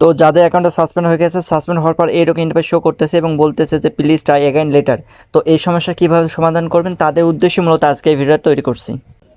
তো যাদের অ্যাকাউন্টটা সাসপেন্ড হয়ে গেছে সাসপেন্ড হওয়ার পর এরকম ইন্টারফেস শো করতেছে এবং বলতেছে যে প্লিজ ট্রাই অ্যাগেন লেটার তো এই সমস্যা কীভাবে সমাধান করবেন? তাদের উদ্দেশ্যে মূলত আজকে এই ভিডিওটা তৈরি করছি।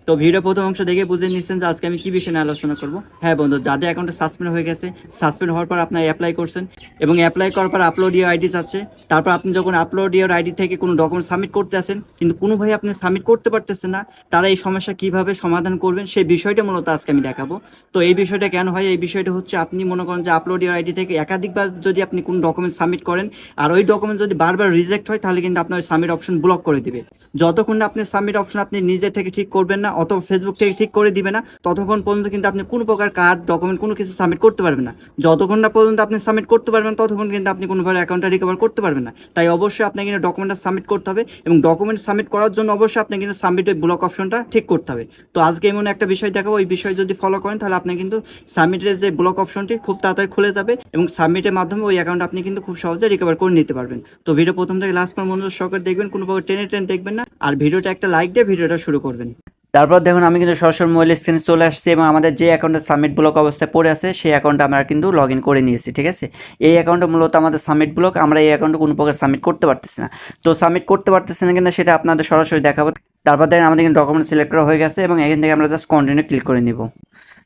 তো ভিডিও প্রথম অংশ দেখে বুঝে নিচ্ছেন যে আজকে আমি কি বিষয় আলোচনা করব। হ্যাঁ বন্ধু, যাদের অ্যাকাউন্টে সাসপেন্ড হয়ে গেছে সাসপেন্ড হওয়ার পর আপনার অ্যাপ্লাই করছেন এবং অ্যাপ্লাই করার পর আপলোড ইয়ার আইডি চাচ্ছে তারপর আপনি যখন আপলোড ইয়ার আইডি থেকে কোনো ডকুমেন্ট সাবমিট করতে আসেন, কিন্তু কোনোভাবে আপনি সাবমিট করতে পারতেছেন না, তারা এই সমস্যা কীভাবে সমাধান করবেন সেই বিষয়টা মূলত আজকে আমি দেখাবো। তো এই বিষয়টা কেন হয়? এই বিষয়টা হচ্ছে আপনি মনে করেন যে আপলোড ইয়ার আইডি থেকে একাধিকবার যদি আপনি কোনো ডকুমেন্ট সাবমিট করেন, আর ওই ডকুমেন্ট যদি বারবার রিজেক্ট হয়, তাহলে কিন্তু আপনার ওই সাবমিট অপশন ব্লক করে দিবে। যতক্ষণ আপনি সাবমিট অপশন আপনি নিজে থেকে ঠিক করবেন না অথবা ফেসবুক থেকে ঠিক করে দিবে না, ততক্ষণ পর্যন্ত কিন্তু আপনি কোনো প্রকার কার্ড ডকুমেন্ট কোনো কিছু সাবমিট করতে পারবেন না। যতক্ষণ না পর্যন্ত আপনি সাবমিট করতে পারবেন ততক্ষণ কিন্তু আপনি কোনোভাবে অ্যাকাউন্টটা রিকভার করতে পারবেন না। তাই অবশ্যই আপনাকে কিন্তু ডকুমেন্টটা সাবমিট করতে হবে এবং ডকুমেন্ট সাবমিট করার জন্য অবশ্যই আপনাকে কিন্তু সাবমিট ওই ব্লক অপশনটা ঠিক করতে হবে। তো আজকে এমন একটা বিষয় দেখাবো, ওই বিষয় যদি ফলো করেন তাহলে আপনি কিন্তু সাবমিটের যে ব্লক অপশনটি খুব তাড়াতাড়ি খুলে যাবে এবং সাবমিটের মাধ্যমে ওই অ্যাকাউন্ট আপনি কিন্তু খুব সহজে রিকভার করে নিতে পারবেন। তো ভিডিও প্রথম থেকে লাস্ট পর্যন্ত সহকারে দেখবেন, কোনো প্রকার টেনে টেনে দেখবেন না। আর ভিডিওটা একটা লাইক দিয়ে ভিডিওটা শুরু করবেন। তারপর দেখুন, আমি কিন্তু সরাসরি মোবাইল স্ক্রিনে চলে আসছি এবং আমাদের যে অ্যাকাউন্টে সাবমিট ব্লক অবস্থায় পড়ে আছে, সেই অ্যাকাউন্টে আমরা কিন্তু লগ ইন করে নিয়েছি, ঠিক আছে? এই অ্যাকাউন্টে মূলত আমাদের সাবমিট ব্লক আমরা এই অ্যাকাউন্টে কোনো প্রকার সাবমিট করতে পারতেছি না। তো সাবমিট করতে পারতেছি না কিনা সেটা আপনাদের সরাসরি দেখাবো। তারপর দেখেন, আমাদের কিন্তু ডকুমেন্ট সিলেক্ট করা হয়ে গেছে এবং এখান থেকে আমরা জাস্ট কন্টিনিউ ক্লিক করে নিব।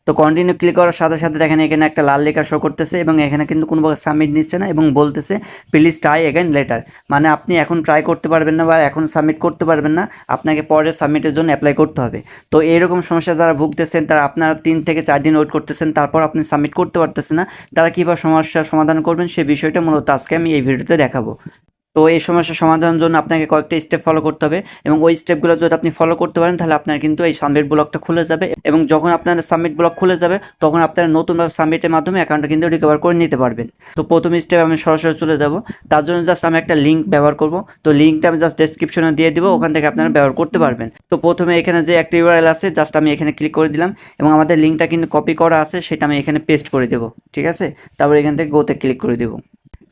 তো কন্টিনিউ ক্লিক করার সাথে সাথে দেখেন এখানে একটা লাল লেখা শো করতেছে এবং এখানে কিন্তু কোনো সাবমিট নিচ্ছে না এবং বলতেছে প্লিজ ট্রাই এগেন লেটার মানে আপনি এখন ট্রাই করতে পারবেন না বা এখন সাবমিট করতে পারবেন না, আপনাকে পরে সাবমিটের জন্য অ্যাপ্লাই করতে হবে। তো এইরকম সমস্যা যারা ভুগতেছেন, তারা আপনারা তিন থেকে চার দিন ওয়েট করতেছেন, তারপর আপনি সাবমিট করতে পারতেছেন না, তারা কীভাবে সমস্যার সমাধান করবেন সেই বিষয়টা মূলত আজকে আমি এই ভিডিওতে দেখাবো। তো এই সমস্যার সমাধানের জন্য আপনাকে কয়েকটা স্টেপ ফলো করতে হবে এবং ওই স্টেপগুলো যদি আপনি ফলো করতে পারেন, তাহলে আপনার কিন্তু এই সাবমিট ব্লকটা খুলে যাবে এবং যখন আপনার সাবমিট ব্লক খুলে যাবে, তখন আপনারা নতুনভাবে সাবমিটের মাধ্যমে অ্যাকাউন্টটা কিন্তু রিকভার করে নিতে পারবেন। তো প্রথম স্টেপ আমি সরাসরি চলে যাব। তার জন্য জাস্ট আমি একটা লিঙ্ক ব্যবহার করব। তো লিঙ্কটা আমি জাস্ট ডেসক্রিপশনে দিয়ে দিব, ওখান থেকে আপনারা ব্যবহার করতে পারবেন। তো প্রথমে এখানে যে একটা ইউআরএল আছে জাস্ট আমি এখানে ক্লিক করে দিলাম এবং আমাদের লিঙ্কটা কিন্তু কপি করা আছে, সেটা আমি এখানে পেস্ট করে দেবো, ঠিক আছে? তারপর এখান থেকে গোতে ক্লিক করে দেবো।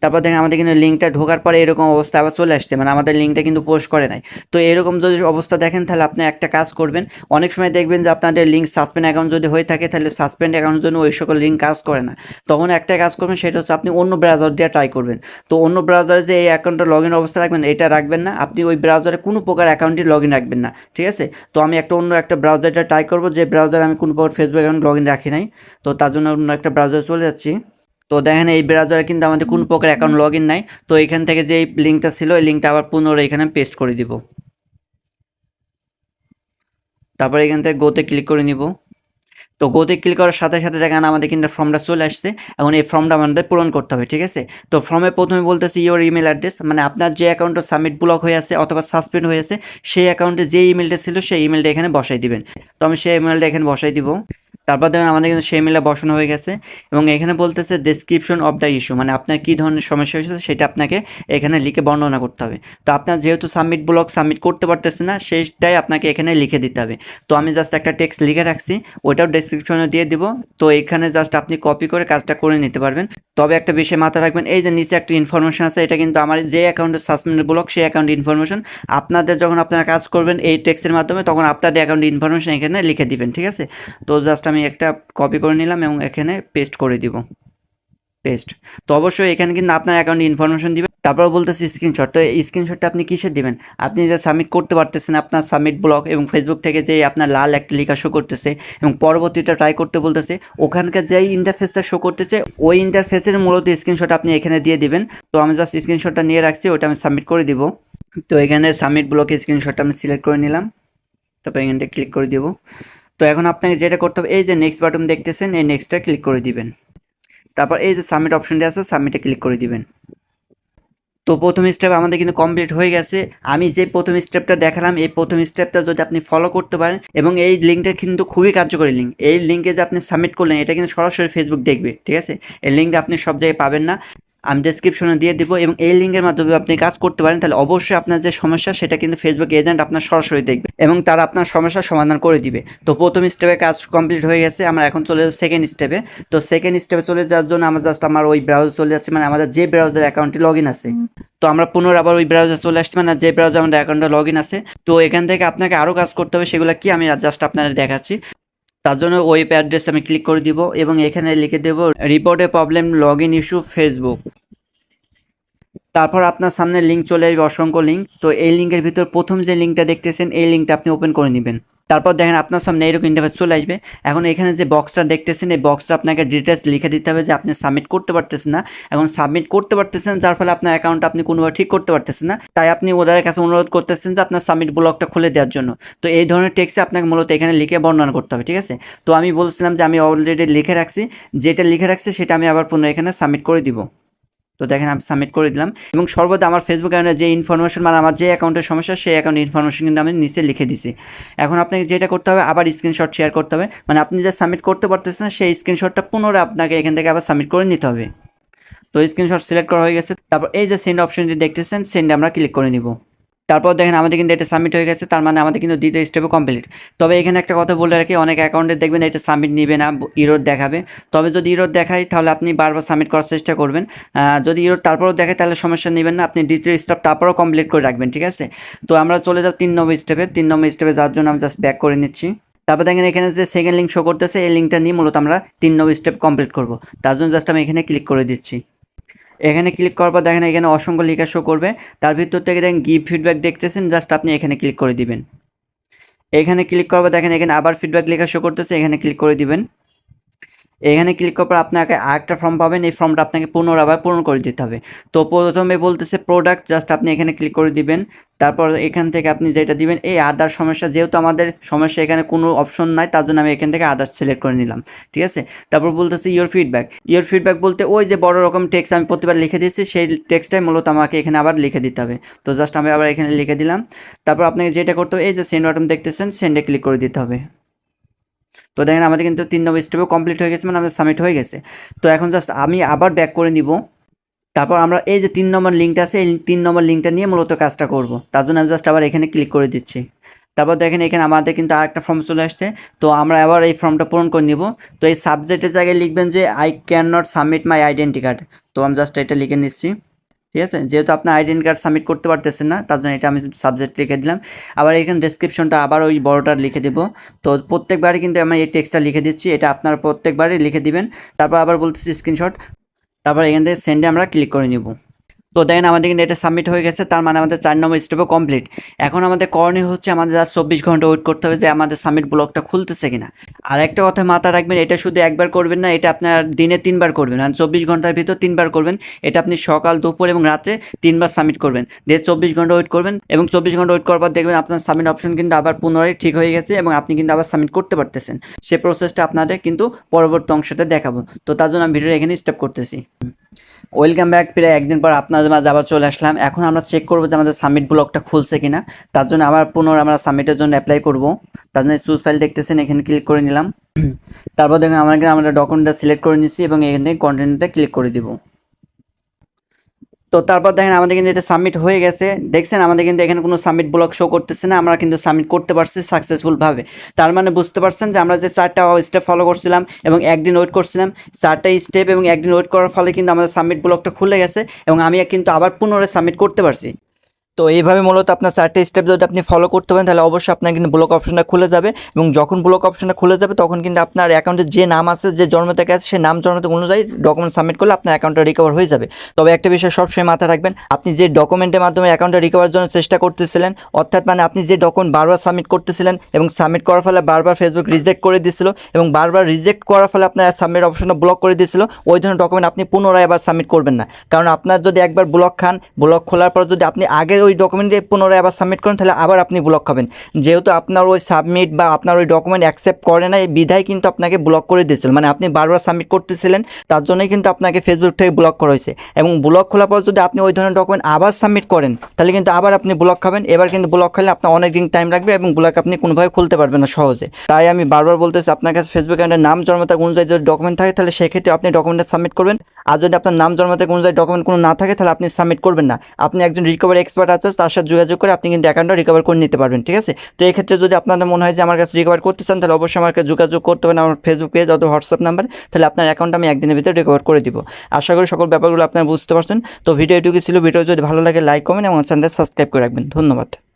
তারপর দেখেন আমাদের কিন্তু লিঙ্কটা ঢোকার পরে এরকম অবস্থা আবার চলে আসছে মানে আমাদের লিঙ্কটা কিন্তু পোস্ট করে নাই। তো এরকম যদি অবস্থা দেখেন, তাহলে আপনি একটা কাজ করবেন। অনেক সময় দেখবেন যে আপনাদের লিঙ্ক সাসপেন্ড অ্যাকাউন্ট যদি হয়ে থাকে, তাহলে সাসপেন্ড অ্যাকাউন্টের জন্য ওই সকল লিঙ্ক কাজ করে না। তখন একটা কাজ করবেন, সেটা হচ্ছে আপনি অন্য ব্রাউজার দিয়ে ট্রাই করবেন। তো অন্য ব্রাউজারে যে এই অ্যাকাউন্টটা লগ ইন অবস্থা রাখবেন, এটা রাখবেন না। আপনি ওই ব্রাউজারে কোনো প্রকার অ্যাকাউন্টটি লগ ইন রাখবেন না, ঠিক আছে? তো আমি একটা অন্য একটা ব্রাউজারটা ট্রাই করব, যে ব্রাউজারে আমি কোনো প্রকার ফেসবুক অ্যাকাউন্ট লগ ইন রাখি নাই। তো তার জন্য অন্য একটা ব্রাউজারে চলে যাচ্ছি। তো দেখেন এই ব্রাউজারে কিন্তু আমাদের কোনো প্রকার অ্যাকাউন্ট লগ ইন নাই। তো এখান থেকে যে এই লিঙ্কটা ছিল এই লিঙ্কটা আবার পুনরায় এখানে পেস্ট করে দিব। তারপর এখান থেকে গোতে ক্লিক করে নিব। তো গোতে ক্লিক করার সাথে সাথে দেখেন আমাদের কিন্তু ফর্মটা চলে আসছে। এখন এই ফর্মটা আমাদের পূরণ করতে হবে ঠিক আছে? তো ফর্মে প্রথমে বলতেছি ইওর ইমেল অ্যাড্রেস মানে আপনার যে অ্যাকাউন্টটা সাবমিট ব্লক হয়ে আছে অথবা সাসপেন্ড হয়ে আছে সেই অ্যাকাউন্টে যে ইমেলটা ছিল সেই ইমেলটা এখানে বসাই দিবেন। তো আমি সেই ইমেলটা এখানে বসাই দিব। তারপর দেখেন আমাদের কিন্তু সেই মেলে বসানো হয়ে গেছে এবং এখানে বলতেছে ডেসক্রিপশন অফ দ্য ইস্যু মানে আপনার কী ধরনের সমস্যা হয়েছে সেটা আপনাকে এখানে লিখে বর্ণনা করতে হবে। তো আপনার যেহেতু সাবমিট ব্লক সাবমিট করতে পারতেছে না সেইটাই আপনাকে এখানে লিখে দিতে হবে। তো আমি জাস্ট একটা টেক্সট লিখে রাখছি ওটাও ডেসক্রিপশনে দিয়ে দিব। তো এখানে জাস্ট আপনি কপি করে কাজটা করে নিতে পারবেন। তবে একটা বিষয় মাথায় রাখবেন, এই যে নিচে একটা ইনফরমেশন আছে, এটা কিন্তু আমার যে অ্যাকাউন্টে সাসপেন্ড ব্লক সেই অ্যাকাউন্ট ইনফরমেশন আপনাদের যখন আপনারা কাজ করবেন এই টেক্সটের মাধ্যমে, তখন আপনাদের অ্যাকাউন্ট ইনফরমেশন এখানে লিখে দিবেন, ঠিক আছে? তো জাস্ট আমি একটা কপি করে নিলাম এবং এখানে পেস্ট করে দিব। পেস্ট তো অবশ্যই এখানে কিন্তু আপনার অ্যাকাউন্টে ইনফরমেশন দিবেন, তারপর বলতেছি স্ক্রিনশট তো এই স্ক্রিনশটটা আপনি কিসের দিবেন? আপনি যে সাবমিট করতে পারতেছেন আপনার সাবমিট ব্লক এবং ফেসবুক থেকে যে আপনার লাল একটা লেখা শো করতেছে এবং পরবর্তীটা ট্রাই করতে বলতেছে, ওখানকার যেই ইন্টারফেসটা শো করতেছে, ওই ইন্টারফেসের মূলত স্ক্রিনশট আপনি এখানে দিয়ে দিবেন। তো আমি জাস্ট স্ক্রিনশটটা নিয়ে রাখছি, ওটা আমি সাবমিট করে দিব। তো এখানে সাবমিট ব্লকে স্ক্রিনশটটা আমি সিলেক্ট করে নিলাম। তারপর এখানটা ক্লিক করে দিব। তো এখন আপনাকে যেটা করতে হবে, এই যে নেক্সট বাটন দেখতেছেন, এই নেক্সটটা ক্লিক করে দিবেন। তারপর এই যে সাবমিট অপশনটি আছে সাবমিটে ক্লিক করে দিবেন। তো প্রথম স্টেপ আমাদের কিন্তু কমপ্লিট হয়ে গেছে। আমি যে প্রথম স্টেপটা দেখালাম, এই প্রথম স্টেপটা যদি আপনি ফলো করতে পারেন, এবং এই লিঙ্কটা কিন্তু খুবই কার্যকরী লিঙ্ক এই লিঙ্কে যে আপনি সাবমিট করলেন, এটা কিন্তু সরাসরি ফেসবুক দেখবে, ঠিক আছে? এই লিঙ্কটা আপনি সব জায়গায় পাবেন না। আমি ডেসক্রিপশনে দিয়ে দিব এবং এই লিঙ্কের মাধ্যমে আপনি কাজ করতে পারেন তাহলে অবশ্যই আপনার যে সমস্যা সেটা কিন্তু ফেসবুক এজেন্ট আপনার সরাসরি দেখবে এবং তারা আপনার সমস্যার সমাধান করে দিবে। তো প্রথম স্টেপে কাজ কমপ্লিট হয়ে গেছে আমরা এখন চলে যাব সেকেন্ড স্টেপে তো সেকেন্ড স্টেপে চলে যাওয়ার জন্য আমরা জাস্ট আমার ওই ব্রাউজার চলে যাচ্ছে মানে আমাদের যে ব্রাউজার অ্যাকাউন্টটি লগ ইন আছে তো আমরা পুনরায় আবার ওই ব্রাউজার চলে আসছি মানে যে ব্রাউজার আমাদের অ্যাকাউন্টে লগ ইন আছে। তো এখান থেকে আপনাকে আরও কাজ করতে হবে সেগুলো কি আমি জাস্ট আপনাদের দেখাচ্ছি। তার জন্য ওয়েব অ্যাড্রেস আমি ক্লিক করে দিব এবং এখানে লিখে দেব রিপোর্টে problem log in issue Facebook তারপর আপনার সামনে লিঙ্ক চলে আসবে অসংখ্য লিঙ্ক তো এই লিঙ্কের ভিতর প্রথম যে লিঙ্কটা দেখতেছেন, এই লিঙ্কটা আপনি ওপেন করে নেবেন। তারপর দেখেন আপনার সামনে এরকম ইন্টারফেস চলে আসবে। এখন এখানে যে বক্সটা দেখতেছেন, এই বক্সটা আপনাকে ডিটেলস লিখে দিতে হবে যে আপনি সাবমিট করতে পারতেছেন না। এখন সাবমিট করতে পারতেছেন, যার ফলে আপনার অ্যাকাউন্ট আপনি কোনোভাবে ঠিক করতে পারতেছেন না। তাই আপনি ওদের কাছে অনুরোধ করতেছেন যে আপনার সাবমিট ব্লকটা খুলে দেওয়ার জন্য। তো এই ধরনের টেক্সটে আপনাকে মূলত এখানে লিখে বর্ণনা করতে হবে, ঠিক আছে? তো আমি বলছিলাম যে আমি অলরেডি লিখে রাখছি। যেটা লিখে রাখছি, সেটা আমি আবার পুনরায় এখানে সাবমিট করে দিব। তো দেখেন আমি সাবমিট করে দিলাম। এবং সর্বদা আমার ফেসবুক অ্যাকাউন্টে যে ইনফরমেশন মানে আমার যে অ্যাকাউন্টের সমস্যা, সেই অ্যাকাউন্ট ইনফরমেশন কিন্তু আমি নিচে লিখে দিছি। এখন আপনাকে যেটা করতে হবে, আবার স্ক্রিনশট শেয়ার করতে হবে। মানে আপনি যা সাবমিট করতে পারতেছেন, সেই স্ক্রিনশটটা পুনরায় আপনাকে এখান থেকে আবার সাবমিট করে নিতে হবে। তো স্ক্রিনশট সিলেক্ট করা হয়ে গেছে। তারপর এই যে সেন্ড অপশনটি দেখতেছেন সেন্ডে আমরা ক্লিক করে নিব। তারপর দেখেন আমাদের কিন্তু এটা সাবমিট হয়ে গেছে, তার মানে আমাদের কিন্তু দ্বিতীয় স্টেপে কমপ্লিট তবে এখানে একটা কথা বলে রাখি, অনেক অ্যাকাউন্টে দেখবেন এটা সাবমিট নিবে না ইরোড দেখাবে। তবে যদি ইরোড দেখায়, তাহলে আপনি বারবার সাবমিট করার চেষ্টা করবেন। যদি ইরোড তারপরেও দেখায়, তাহলে সমস্যা নেবেন না, আপনি দ্বিতীয় স্টেপ তারপরেও কমপ্লিট করে রাখবেন, ঠিক আছে? তো আমরা চলে যাব তিন নম্বর স্টেপে তিন নম্বর স্টেপে যাওয়ার জন্য আমি জাস্ট ব্যাক করে নিচ্ছি। তারপর দেখেন এখানে যে সেকেন্ড লিঙ্ক শো করতেছে, এই লিঙ্কটা নিয়ে মূলত আমরা তিন নম্বর স্টেপ কমপ্লিট করব। তার জন্য জাস্ট আমি এখানে ক্লিক করে দিচ্ছি। এখানে ক্লিক করার পর দেখেন এখানে অসংখ্য লেখা শো করবে। তার ভিতর থেকে দেখেন গিভ ফিডব্যাক দেখতেছেন জাস্ট আপনি এখানে ক্লিক করে দিবেন। এখানে ক্লিক পর দেখেন এখানে আবার ফিডব্যাক লেখা শো করতেছে, এখানে ক্লিক করে দিবেন। এখানে ক্লিক করার পর আপনাকে আরেকটা ফর্ম পাবেন। এই ফর্মটা আপনাকে পুনরায় আবার পূরণ করে দিতে হবে। তো প্রথমে বলতেছে প্রোডাক্ট জাস্ট আপনি এখানে ক্লিক করে দিবেন। তারপর এখান থেকে আপনি যেটা দিবেন, এই আদার সমস্যা, যেহেতু আমাদের সমস্যা এখানে কোনো অপশন নাই, তার জন্য আমি এখান থেকে আদার সিলেক্ট করে নিলাম। ঠিক আছে? তারপর বলতেছে ইওর ফিডব্যাক ইওর ফিডব্যাক বলতে ওই যে বড় রকম টেক্সট আমি প্রতিবার লিখে দিয়েছি, সেই টেক্সটটাই মূলত আমাকে এখানে আবার লিখে দিতে হবে। তো জাস্ট আমি আবার এখানে লিখে দিলাম। তারপর আপনাকে যেটা করতে হবে, এই যে সেন্ড বাটন দেখতেছেন সেন্ডে ক্লিক করে দিতে হবে। তো দেখেন আমাদের কিন্তু তিন নম্বর স্টেপও কমপ্লিট হয়ে গেছে মানে আমাদের সাবমিট হয়ে গেছে। তো এখন জাস্ট আমি আবার ব্যাক করে নিব। তারপর আমরা এই যে তিন নম্বর লিঙ্কটা আছে, এই তিন নম্বর লিঙ্কটা নিয়ে মূলত কাজটা করব। তার জন্য আমি জাস্ট আবার এখানে ক্লিক করে দিচ্ছি। তারপর দেখেন এখানে আমাদের কিন্তু আরেকটা ফর্ম চলে আসছে। তো আমরা আবার এই ফর্মটা পূরণ করে নিব। তো এই সাবজেক্টের জায়গায় লিখবেন যে I can not submit my identity card তো আমি জাস্ট এটা লিখে নিচ্ছি। ঠিক আছে? যেহেতু আপনার আইডেন্টি কার্ড সাবমিট করতে পারতেছেন না, তার জন্য এটা আমি সাবজেক্ট লিখে দিলাম। আবার এখানে ডেসক্রিপশনটা আবার ওই বড়োটা লিখে দেবো। তো প্রত্যেকবারই কিন্তু আমি এই টেক্সটটা লিখে দিচ্ছি, এটা আপনার প্রত্যেকবারই লিখে দিবেন। তারপর আবার বলতেছি স্ক্রিনশট তারপর এখান থেকে সেন্ডে আমরা ক্লিক করে নিব। তো দেখেন আমাদের কিন্তু এটা সাবমিট হয়ে গেছে, তার মানে আমাদের চার নম্বর স্টেপও কমপ্লিট এখন আমাদের করণীয় হচ্ছে আমাদের আর চব্বিশ ঘণ্টা ওয়েট করতে হবে যে আমাদের সাবমিট ব্লকটা খুলতেছে কিনা। আর একটা কথা মাথা রাখবেন, এটা শুধু একবার করবেন না, এটা আপনার দিনে তিনবার করবেন। আর চব্বিশ ঘণ্টার ভিতর তিনবার করবেন, এটা আপনি সকাল, দুপুর এবং রাত্রে তিনবার সাবমিট করবেন। দিয়ে চব্বিশ ঘণ্টা ওয়েট করবেন এবং চব্বিশ ঘণ্টা ওয়েট করার পর দেখবেন আপনার সাবমিট অপশন কিন্তু আবার পুনরায় ঠিক হয়ে গেছে এবং আপনি কিন্তু আবার সাবমিট করতে পারতেছেন। সে প্রসেসটা আপনাদের কিন্তু পরবর্তী অংশতে দেখাবো। তো তার জন্য আমি ভিডিও এখানে স্টপ করতেছি। ওয়েলকাম ব্যাক প্রায়, একদিন পর আপনাদের মাঝে আবার চলে আসলাম। এখন আমরা চেক করব যে আমাদের সাবমিট ব্লকটা খুলছে কিনা। তার জন্য আবার পুনর আমরা সাবমিটের জন্য অ্যাপ্লাই করব। তার জন্য চুজ ফাইল দেখতেছেন, এখানে ক্লিক করে নিলাম। তারপর দেখুন আমাকে আমরা ডকুমেন্টটা সিলেক্ট করে নিচ্ছি এবং এখান থেকে কন্টেন্টটা ক্লিক করে দিব। তো তারপর দেখেন আমাদের কিন্তু এটা সাবমিট হয়ে গেছে। দেখছেন, আমাদের কিন্তু এখানে কোনো সাবমিট ব্লক শো করতেছে না, আমরা কিন্তু সাবমিট করতে পারছি সাকসেসফুলভাবে তার মানে বুঝতে পারছেন যে আমরা যে চারটা স্টেপ ফলো করছিলাম এবং একদিন ওয়েট করছিলাম, চারটা স্টেপ এবং একদিন ওয়েট করার ফলে কিন্তু আমাদের সাবমিট ব্লকটা খুলে গেছে এবং আমি কিন্তু আবার পুনরায় সাবমিট করতে পারছি। তো এইভাবে মূলত আপনার চারটে স্টেপ যদি আপনি ফলো করতে পারেন, তাহলে অবশ্যই আপনার কিন্তু ব্লক অপশনটা খুলে যাবে এবং যখন ব্লক অপশনটা খুলে যাবে, তখন কিন্তু আপনার অ্যাকাউন্টে যে নাম আছে, যে জন্ম থেকে আছে, সেই নাম জন্ম থেকে অনুযায়ী ডকুমেন্ট সাবমিট করলে আপনার অ্যাকাউন্টটা রিকভার হয়ে যাবে। তবে একটা বিষয় সবসময় মাথায় রাখবেন, আপনি যে ডকুমেন্টের মাধ্যমে অ্যাকাউন্টটা রিকভার জন্য চেষ্টা করতেছিলেন, অর্থাৎ মানে আপনি যে ডকুমেন্ট বারবার সাবমিট করতেছিলেন এবং সাবমিট করার ফলে বারবার ফেসবুক রিজেক্ট করে দিয়েছিল এবং বারবার রিজেক্ট করার ফলে আপনার সাবমিট অপশনটা ব্লক করে দিয়েছিল ওই ধরনের ডকুমেন্ট আপনি পুনরায় আবার সাবমিট করবেন না। কারণ আপনার যদি একবার ব্লক খান ব্লক খোলার পর যদি আপনি আগের ওই ডকুমেন্টে পুনরায় আবার সাবমিট করেন, তাহলে আবার আপনি ব্লক খাবেন। যেহেতু আপনার ওই সাবমিট বা আপনার ওই ডকুমেন্ট অ্যাকসেপ্ট করে না এই বিধায় কিন্তু আপনাকে ব্লক করে দিয়েছিল। মানে আপনি বারবার সাবমিট করতেছিলেন, তার জন্যই কিন্তু আপনাকে ফেসবুক থেকে ব্লক করা হয়েছে। এবং ব্লক খোলার পর যদি আপনি ওই ধরনের ডকুমেন্ট আবার সাবমিট করেন, তাহলে কিন্তু আবার আপনি ব্লক খাবেন। এবার কিন্তু ব্লক খেলে আপনার অনেক দিন টাইম লাগবে এবং ব্লক আপনি কোনোভাবে খুলতে পারবেন না সহজে। তাই আমি বারবার বলতেছি, আপনার কাছে ফেসবুক অ্যাকাউন্টের নাম জন্মতা অনুযায়ী যদি ডকুমেন্ট থাকে, তাহলে সেক্ষেত্রে আপনি ডকুমেন্টটা সাবমিট করবেন। আর যদি আপনার নাম জন্মতা অনুযায়ী ডকুমেন্ট কোনো না থাকে, তাহলে আপনি সাবমিট করবেন না। আপনি একজন রিকভারি এক্সপার্ট আছে, তার সাথে যোগাযোগ করে আপনি কিন্তু অ্যাকাউন্টটা রিকভার করে নিতে পারবেন, ঠিক আছে? তো এই ক্ষেত্রে যদি আপনাদের মনে হয় যে আমার কাছে রিকভার করতে চান, তাহলে অবশ্যই আমাকে যোগাযোগ করতে পারেন আমার ফেসবুক পেজ অথবা হোয়াটসঅ্যাপ নাম্বার তাহলে আপনার অ্যাকাউন্ট আমি একদিনের ভিতরে রিকভার করে দিব। আশা করি সকল ব্যাপারগুলো আপনারা বুঝতে পারছেন। তো ভিডিও এটুকু ছিল, ভিডিও যদি ভালো লাগে লাইক কমেন্ট এবং চ্যানেলটা সাবস্ক্রাইব করে রাখবেন। ধন্যবাদ।